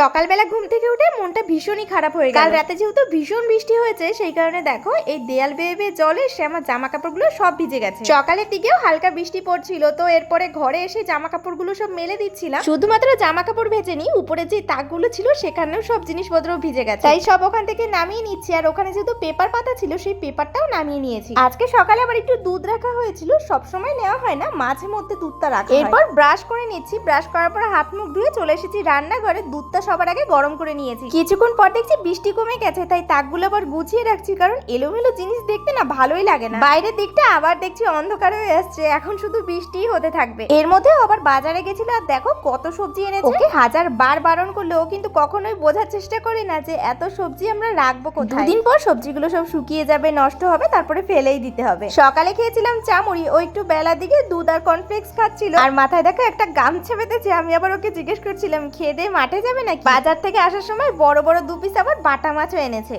সকালবেলা ঘুম থেকে উঠে মনটা ভীষণই খারাপ হয়ে গেল। কাল রাতে যেহেতু ভীষণ বৃষ্টি হয়েছে সেই কারণে দেখো এই দেয়াল বেয়ে বেয়ে জলে সে আমার জামা কাপড়গুলো সব ভিজে গেছে। সকালের দিকেও হালকা বৃষ্টি পড়ছিল তো এরপরে ঘরে এসে জামা কাপড়গুলো সব মেলে দিচ্ছিলাম। শুধুমাত্র জামা কাপড় ভেজেনি উপরে যে তাকগুলো ছিল সেখানেও সব জিনিসপত্র ভিজে গেছে। তাই সব ওখান থেকে নামিয়ে নিচ্ছি আর ওখানে যেহেতু পেপার পাতা ছিল সেই পেপারটাও নামিয়ে নিয়েছি। আজকে সকালে আবার একটু দুধ রাখা হয়েছিল সব সময় নেওয়া হয় না মাঝে মধ্যে দুধটা রাখা এরপর ব্রাশ করে নিচ্ছি ব্রাশ করার পর হাত মুখ ধুয়ে চলে এসেছি রান্নাঘরে দুধটা সবার আগে গরম করে নিয়েছি। কিছুক্ষণ পর দেখছি বৃষ্টি কমে গেছে তাই তাকগুলো আবার গুছিয়ে রাখছি কারণ এলোমেলো জিনিস দেখতে না ভালোই লাগে না। বাইরের দিকটা আবার দেখছি অন্ধকার হয়ে আসছে এখন শুধু বৃষ্টিই হতে থাকবে। এর মধ্যে আবার বাজারে গেছিল আর দেখো কত সবজি এনেছে। ওকে হাজার বার বারণ করলেও কিন্তু কখনোই বোঝার চেষ্টা করি না যে এত সবজি আমরা রাখব কোথায়। দিন পর সবজিগুলো সব শুকিয়ে যাবে নষ্ট হবে তারপরে ফেলেই দিতে হবে। সকালে খেয়েছিলাম চামড়ি ও একটু বেলার দিকে দুধ আর কর্নফ্লেক্স খাচ্ছিল। আর মাথায় দেখো একটা গামছা বেঁধেছে আমি আবার ওকে জিজ্ঞেস করছিলাম খেয়ে দিয়ে মাঠে যাবে নাকি? বাজার থেকে আসার সময় বড় বড় দু পিস আবার বাটা মাছও এনেছে।